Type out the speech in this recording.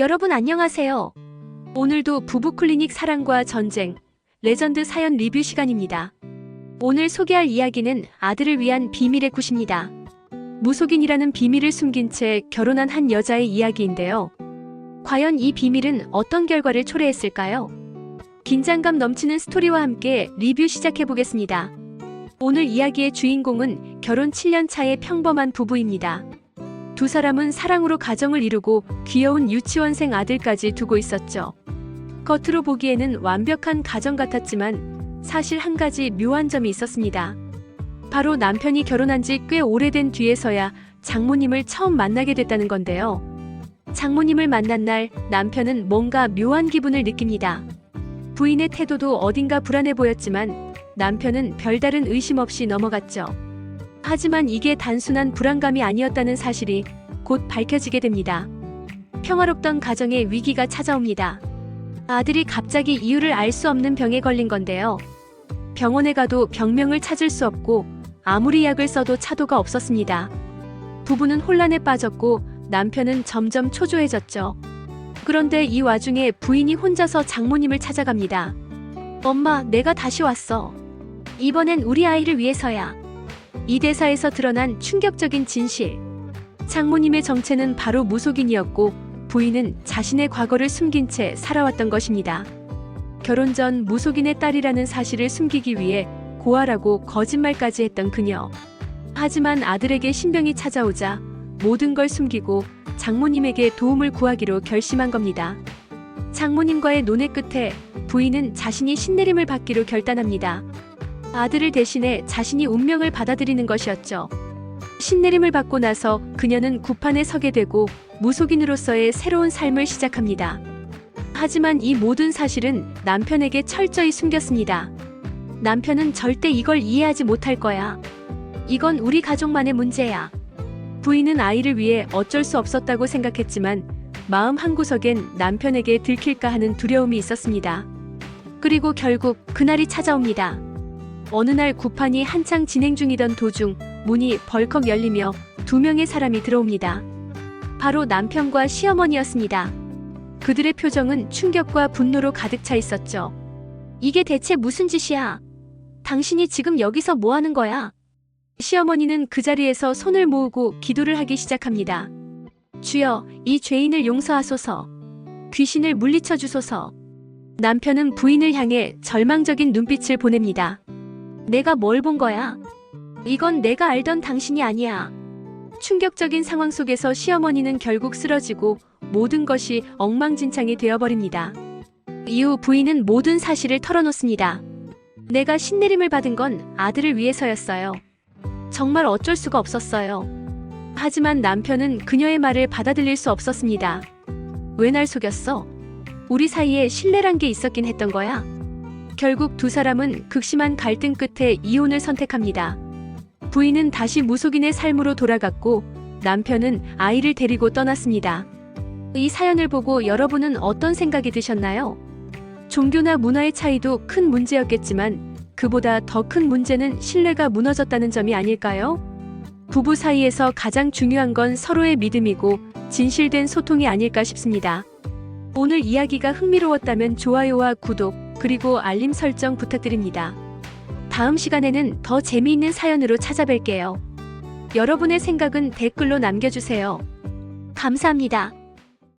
여러분 안녕하세요. 오늘도 부부 클리닉 사랑과 전쟁 레전드 사연 리뷰 시간입니다. 오늘 소개할 이야기는 아들을 위한 비밀의 굿입니다. 무속인이라는 비밀을 숨긴 채 결혼한 한 여자의 이야기인데요. 과연 이 비밀은 어떤 결과를 초래했을까요? 긴장감 넘치는 스토리와 함께 리뷰 시작해 보겠습니다. 오늘 이야기의 주인공은 결혼 7년 차의 평범한 부부입니다. 두 사람은 사랑으로 가정을 이루고 귀여운 유치원생 아들까지 두고 있었죠. 겉으로 보기에는 완벽한 가정 같았지만 사실 한 가지 묘한 점이 있었습니다. 바로 남편이 결혼한 지 꽤 오래된 뒤에서야 장모님을 처음 만나게 됐다는 건데요. 장모님을 만난 날 남편은 뭔가 묘한 기분을 느낍니다. 부인의 태도도 어딘가 불안해 보였지만 남편은 별다른 의심 없이 넘어갔죠. 하지만 이게 단순한 불안감이 아니었다는 사실이 곧 밝혀지게 됩니다. 평화롭던 가정에 위기가 찾아옵니다. 아들이 갑자기 이유를 알 수 없는 병에 걸린 건데요. 병원에 가도 병명을 찾을 수 없고 아무리 약을 써도 차도가 없었습니다. 부부는 혼란에 빠졌고 남편은 점점 초조해졌죠. 그런데 이 와중에 부인이 혼자서 장모님을 찾아갑니다. 엄마, 내가 다시 왔어. 이번엔 우리 아이를 위해서야. 이 대사에서 드러난 충격적인 진실. 장모님의 정체는 바로 무속인이었고 부인은 자신의 과거를 숨긴 채 살아왔던 것입니다. 결혼 전 무속인의 딸이라는 사실을 숨기기 위해 고아라고 거짓말까지 했던 그녀. 하지만 아들에게 신병이 찾아오자 모든 걸 숨기고 장모님에게 도움을 구하기로 결심한 겁니다. 장모님과의 논의 끝에 부인은 자신이 신내림을 받기로 결단합니다. 아들을 대신해 자신이 운명을 받아들이는 것이었죠. 신내림을 받고 나서 그녀는 구판에 서게 되고 무속인으로서의 새로운 삶을 시작합니다. 하지만 이 모든 사실은 남편에게 철저히 숨겼습니다. 남편은 절대 이걸 이해하지 못할 거야. 이건 우리 가족만의 문제야. 부인은 아이를 위해 어쩔 수 없었다고 생각했지만 마음 한구석엔 남편에게 들킬까 하는 두려움이 있었습니다. 그리고 결국 그날이 찾아옵니다. 어느 날 구판이 한창 진행 중이던 도중 문이 벌컥 열리며 두 명의 사람이 들어옵니다. 바로 남편과 시어머니였습니다. 그들의 표정은 충격과 분노로 가득 차 있었죠. 이게 대체 무슨 짓이야? 당신이 지금 여기서 뭐 하는 거야? 시어머니는 그 자리에서 손을 모으고 기도를 하기 시작합니다. 주여, 이 죄인을 용서하소서. 귀신을 물리쳐 주소서. 남편은 부인을 향해 절망적인 눈빛을 보냅니다. 내가 뭘 본 거야? 이건 내가 알던 당신이 아니야. 충격적인 상황 속에서 시어머니는 결국 쓰러지고 모든 것이 엉망진창이 되어버립니다. 이후 부인은 모든 사실을 털어놓습니다. 내가 신내림을 받은 건 아들을 위해서였어요. 정말 어쩔 수가 없었어요. 하지만 남편은 그녀의 말을 받아들일 수 없었습니다. 왜 날 속였어? 우리 사이에 신뢰란 게 있었긴 했던 거야. 결국 두 사람은 극심한 갈등 끝에 이혼을 선택합니다. 부인은 다시 무속인의 삶으로 돌아갔고 남편은 아이를 데리고 떠났습니다. 이 사연을 보고 여러분은 어떤 생각이 드셨나요? 종교나 문화의 차이도 큰 문제였겠지만 그보다 더 큰 문제는 신뢰가 무너졌다는 점이 아닐까요? 부부 사이에서 가장 중요한 건 서로의 믿음이고 진실된 소통이 아닐까 싶습니다. 오늘 이야기가 흥미로웠다면 좋아요와 구독, 그리고 알림 설정 부탁드립니다. 다음 시간에는 더 재미있는 사연으로 찾아뵐게요. 여러분의 생각은 댓글로 남겨주세요. 감사합니다.